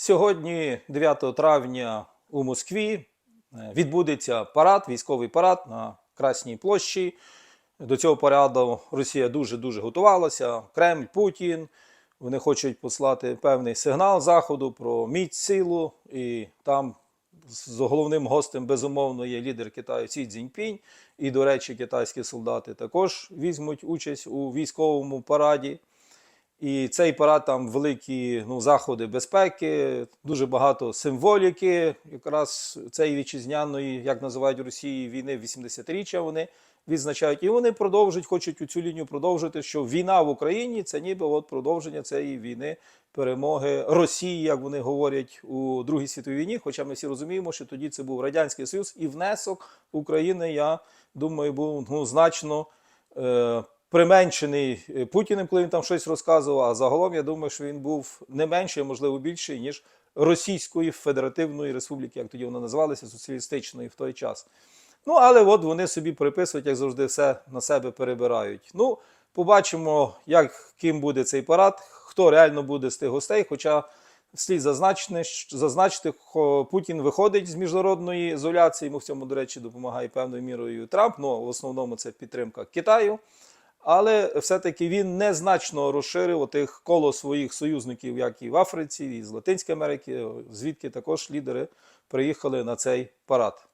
Сьогодні, 9 травня, у Москві е, відбудеться парад, військовий парад на Красній площі. До цього параду Росія дуже-дуже готувалася. Кремль, Путін. Вони хочуть послати певний сигнал Заходу про міць силу. І там з головним гостем, безумовно, є лідер Китаю Сі Цзіньпінь. І, до речі, китайські солдати також візьмуть участь у військовому параді. І цей парад там великі ну, заходи безпеки, дуже багато символіки. Якраз цієї вітчизняної, як називають Росії, війни 80-річчя вони відзначають. І вони продовжують, хочуть цю лінію продовжити, що війна в Україні це ніби от продовження цієї війни перемоги Росії, як вони говорять у Другій світовій війні. Хоча ми всі розуміємо, що тоді це був Радянський Союз, і внесок України, я думаю, був ну, значно. Е- применшений е, Путіним, коли він там щось розказував. А загалом я думаю, що він був не менший, а можливо більший, ніж Російської Федеративної Республіки, як тоді вона називалася, соціалістичної в той час. Ну, але от вони собі приписують, як завжди, все на себе перебирають. Ну, побачимо, як ким буде цей парад, хто реально буде з тих гостей. Хоча слід зазначити, зазначити, Путін виходить з міжнародної ізоляції. Йому в цьому, до речі, допомагає певною мірою Трамп. Ну, в основному це підтримка Китаю. Але все-таки він незначно розширив тих коло своїх союзників, як і в Африці, і з Латинської Америки, звідки також лідери приїхали на цей парад.